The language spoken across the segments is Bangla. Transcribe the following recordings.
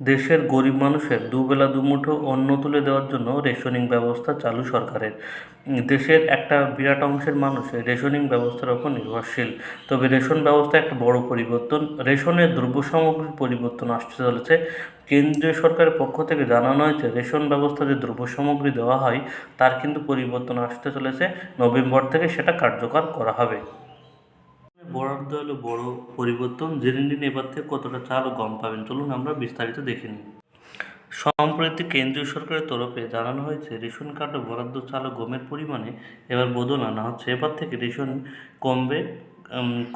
দেশের গরিব মানুষের দুবেলা, দুমুঠো অন্ন তুলে দেওয়ার জন্য রেশনিং ব্যবস্থা চালু সরকারের। দেশের একটা বিরাট অংশের মানুষ রেশনিং ব্যবস্থার ওপর নির্ভরশীল। তবে রেশন ব্যবস্থা একটা বড় পরিবর্তন। রেশনের দ্রব্য সামগ্রীর পরিবর্তন আসতে চলেছে। কেন্দ্রীয় সরকারের পক্ষ থেকে জানানো হয়েছে, রেশন ব্যবস্থা যে দ্রব্য সামগ্রী দেওয়া হয়, তার কিন্তু পরিবর্তন আসতে চলেছে। নভেম্বর থেকে সেটা কার্যকর করা হবে। বরাদ্দ হলো বড় পরিবর্তন। জেনে নিন এবার থেকে কতটা চাল ও গম পাবেন? চলুন আমরা বিস্তারিত দেখে নিই। সম্প্রতি কেন্দ্রীয় সরকারের তরফে জানানো হয়েছে, রেশন কার্ড ও বরাদ্দ চাল ও গমের পরিমাণে এবার বদল আনা হচ্ছে। এবার থেকে রেশন কমবে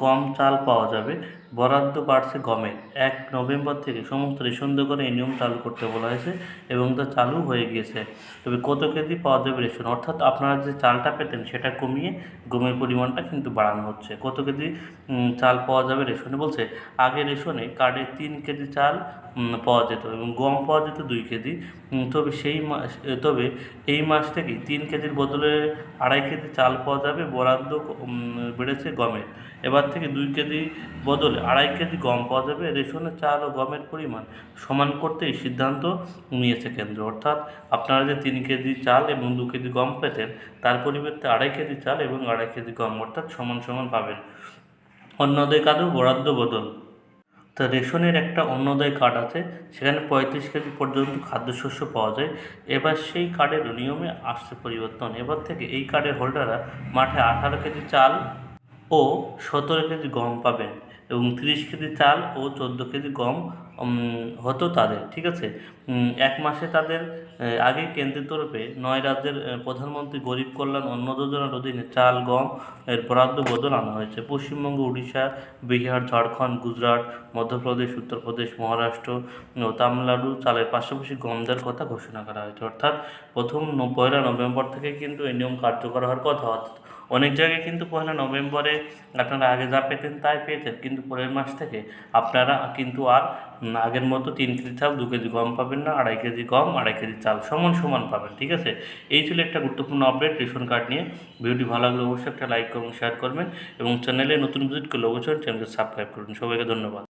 কম চাল পাওয়া যাবে। বরাদ্দ বাড়ছে গমের এক নভেম্বর থেকে সমস্ত রেশন দোকানে এই নিয়ম চালু করতে বলা হয়েছে এবং তা চালু হয়ে গিয়েছে। তবে কত কেজি পাওয়া যাবে রেশন? অর্থাৎ আপনারা যে চালটা পেতেন সেটা কমিয়ে গমের পরিমাণটা কিন্তু বাড়ানো হচ্ছে। কত কেজি চাল পাওয়া যাবে রেশনে? বলছে, আগে রেশনে কার্ডে তিন কেজি চাল পাওয়া যেত এবং গম পাওয়া যেত দুই কেজি। তবে সেই মাস তবে এই মাস থেকেই তিন কেজির বদলে আড়াই কেজি চাল পাওয়া যাবে। বরাদ্দ বেড়েছে গমের এবার থেকে দুই কেজি বদলে আড়াই কেজি গম পাওয়া যাবে। রেশনে চাল ও গমের পরিমাণ সমান করতে এই সিদ্ধান্ত নিয়েছে কেন্দ্র। অর্থাৎ আপনারা যে তিন কেজি চাল এবং দু কেজি গম পেতেন, তার পরিবর্তে আড়াই কেজি চাল এবং আড়াই কেজি গম অর্থাৎ সমান সমান পাবেন। অন্যদের কার্ডেও বরাদ্দ বদল। তা রেশনের একটা অন্যদয় কার্ড আছে, সেখানে পঁয়ত্রিশ কেজি পর্যন্ত খাদ্যশস্য পাওয়া যায়। এবার সেই কার্ডের নিয়মে আসছে পরিবর্তন। এবার থেকে এই কার্ডের হোল্ডাররা মাঠে আঠারো কেজি চাল ও সতেরো কেজি গম পাবেন এবং তিরিশ কেজি চাল ও চোদ্দ কেজি গম হতো তাদের, ঠিক আছে? এক মাসে তাদের আগে কেন্দ্রের তরফে নয় রাজ্যের প্রধানমন্ত্রী গরিব কল্যাণ অন্ন যোজনার অধীনে চাল, গম, এর বরাদ্দ বদল আনা হয়েছে। পশ্চিমবঙ্গ, উড়িষ্যা, বিহার, ঝাড়খণ্ড, গুজরাট, মধ্যপ্রদেশ, উত্তরপ্রদেশ, মহারাষ্ট্র, ও তামিলনাড়ু চালের পাশাপাশি গম দেওয়ার কথা ঘোষণা করা হয়েছে। অর্থাৎ প্রথম পয়লা নভেম্বর থেকে কিন্তু এই নিয়ম কার্যকর হওয়ার কথা। অর্থাৎ অনেক জায়গায় কিন্তু পয়লা নভেম্বরে আপনারা আগে যা পেতেন তাই পেতেন, কিন্তু পরের মাস থেকে আপনারা কিন্তু আর আগের মতো তিন কেজি চাল, দু কেজি গম পাবেন না, আড়াই কেজি গম, আড়াই কেজি চাল সমান সমান পাবেন, ঠিক আছে? এই ছিল একটা গুরুত্বপূর্ণ আপডেট রেশন কার্ড নিয়ে। ভিডিওটি ভালো লাগলে অবশ্যই একটা লাইক করবেন শেয়ার করবেন এবং চ্যানেলে নতুন ভিজিট করলে অবশ্যই চ্যানেলকে সাবস্ক্রাইব করুন। সবাইকে ধন্যবাদ।